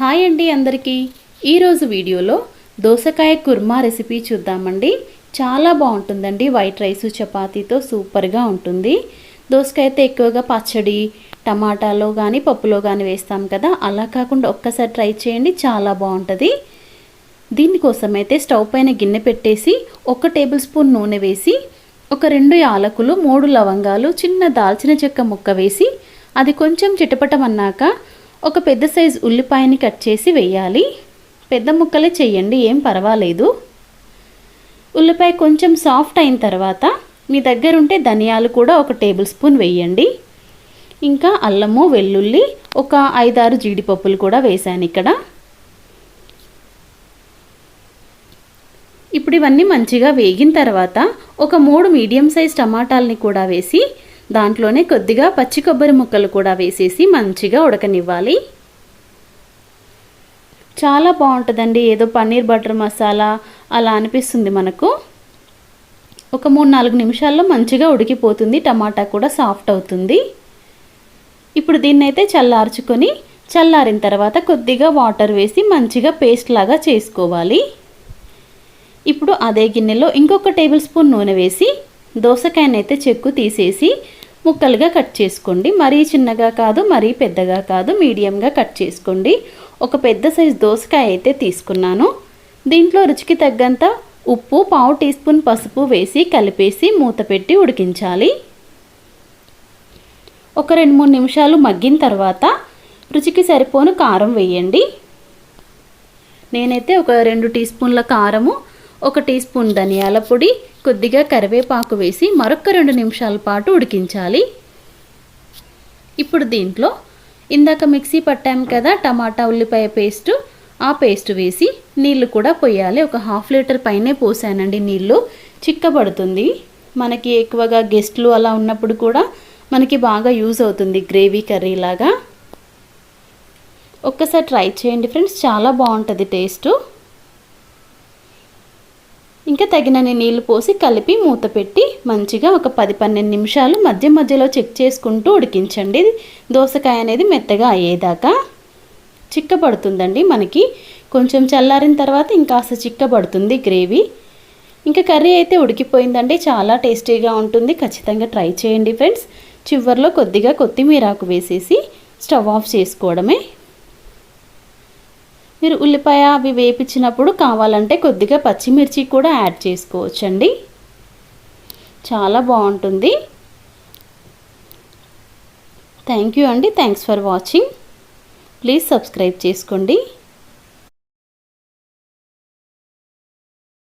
Hi అండి అందరికీ. ఈరోజు వీడియోలో దోసకాయ కుర్మా రెసిపీ చూద్దామండి. చాలా బాగుంటుందండి. వైట్ రైస్ చపాతీతో సూపర్గా ఉంటుంది. దోసకాయ అయితే ఎక్కువగా పచ్చడి టమాటాలో కానీ పప్పులో కానీ వేస్తాం కదా. అలా కాకుండా ఒక్కసారి ట్రై చేయండి. చాలా బాగుంటుంది. దీనికోసం అయితే స్టవ్ పైన గిన్నె పెట్టేసి ఒక టేబుల్ స్పూన్ నూనె వేసి ఒక రెండు యాలకులు మూడు లవంగాలు చిన్న దాల్చిన చెక్క ముక్క వేసి అది కొంచెం చిటపటమన్నాక ఒక పెద్ద సైజ్ ఉల్లిపాయని కట్ చేసి వేయాలి. పెద్ద ముక్కలే చేయండి ఏం పర్వాలేదు. ఉల్లిపాయ కొంచెం సాఫ్ట్ అయిన తర్వాత మీ దగ్గర ఉంటే ధనియాలు కూడా ఒక టేబుల్ స్పూన్ వేయండి. ఇంకా అల్లము వెల్లుల్లి ఒక ఐదారు జీడిపప్పులు కూడా వేశాను ఇక్కడ. ఇప్పుడు ఇవన్నీ మంచిగా వేగిన తర్వాత ఒక మూడు మీడియం సైజ్ టమాటాలని కూడా వేసి దాంట్లోనే కొద్దిగా పచ్చి కొబ్బరి ముక్కలు కూడా వేసేసి మంచిగా ఉడకనివ్వాలి. చాలా బాగుంటుందండి. ఏదో పన్నీర్ బటర్ మసాలా అలా అనిపిస్తుంది మనకు. ఒక మూడు నాలుగు నిమిషాల్లో మంచిగా ఉడికిపోతుంది. టమాటా కూడా సాఫ్ట్ అవుతుంది. ఇప్పుడు దీన్నైతే చల్లార్చుకొని చల్లారిన తర్వాత కొద్దిగా వాటర్ వేసి మంచిగా పేస్ట్ లాగా చేసుకోవాలి. ఇప్పుడు అదే గిన్నెలో ఇంకొక టేబుల్ స్పూన్ నూనె వేసి దోసకాయనైతే చెక్కు తీసేసి ముక్కలుగా కట్ చేసుకోండి. మరీ చిన్నగా కాదు మరీ పెద్దగా కాదు మీడియంగా కట్ చేసుకోండి. ఒక పెద్ద సైజు దోసకాయ అయితే తీసుకున్నాను. దీంట్లో రుచికి తగ్గంత ఉప్పు పావు టీ స్పూన్ పసుపు వేసి కలిపేసి మూత పెట్టి ఉడికించాలి. ఒక రెండు మూడు నిమిషాలు మగ్గిన తర్వాత రుచికి సరిపోను కారం వేయండి. నేనైతే ఒక రెండు టీ స్పూన్ల కారము ఒక టీ స్పూన్ ధనియాల పొడి కొద్దిగా కరివేపాకు వేసి మరొక రెండు నిమిషాల పాటు ఉడికించాలి. ఇప్పుడు దీంట్లో ఇందాక మిక్సీ పట్టాం కదా టమాటా ఉల్లిపాయ పేస్టు ఆ పేస్ట్ వేసి నీళ్ళు కూడా పోయాలి. ఒక హాఫ్ లీటర్ పైనే పోసానండి నీళ్ళు చిక్కబడుతుంది. మనకి ఎక్కువగా గెస్ట్లు అలా ఉన్నప్పుడు కూడా మనకి బాగా యూజ్ అవుతుంది గ్రేవీ కర్రీ లాగా. ఒక్కసారి ట్రై చేయండి ఫ్రెండ్స్. చాలా బాగుంటుంది టేస్టు. ఇంకా తగినన్ని నీళ్ళు పోసి కలిపి మూత పెట్టి మంచిగా ఒక పది పన్నెండు నిమిషాలు మధ్య మధ్యలో చెక్ చేసుకుంటూ ఉడికించండి. దోసకాయ అనేది మెత్తగా అయ్యేదాకా చిక్కబడుతుందండి మనకి. కొంచెం చల్లారిన తర్వాత ఇంకాస్త చిక్కబడుతుంది గ్రేవీ. ఇంకా కర్రీ అయితే ఉడికిపోయిందండి. చాలా టేస్టీగా ఉంటుంది. ఖచ్చితంగా ట్రై చేయండి ఫ్రెండ్స్. చివరిలో కొద్దిగా కొత్తిమీరాకు వేసేసి స్టవ్ ఆఫ్ చేసుకోవడమే మీరు ఉల్లిపాయ అవి వేపించినప్పుడు కావాలంటే కొద్దిగా పచ్చిమిర్చి కూడా యాడ్ చేసుకోవచ్చండి. చాలా బాగుంటుంది. థ్యాంక్ యూ అండి. Thanks for watching please subscribe చేసుకోండి.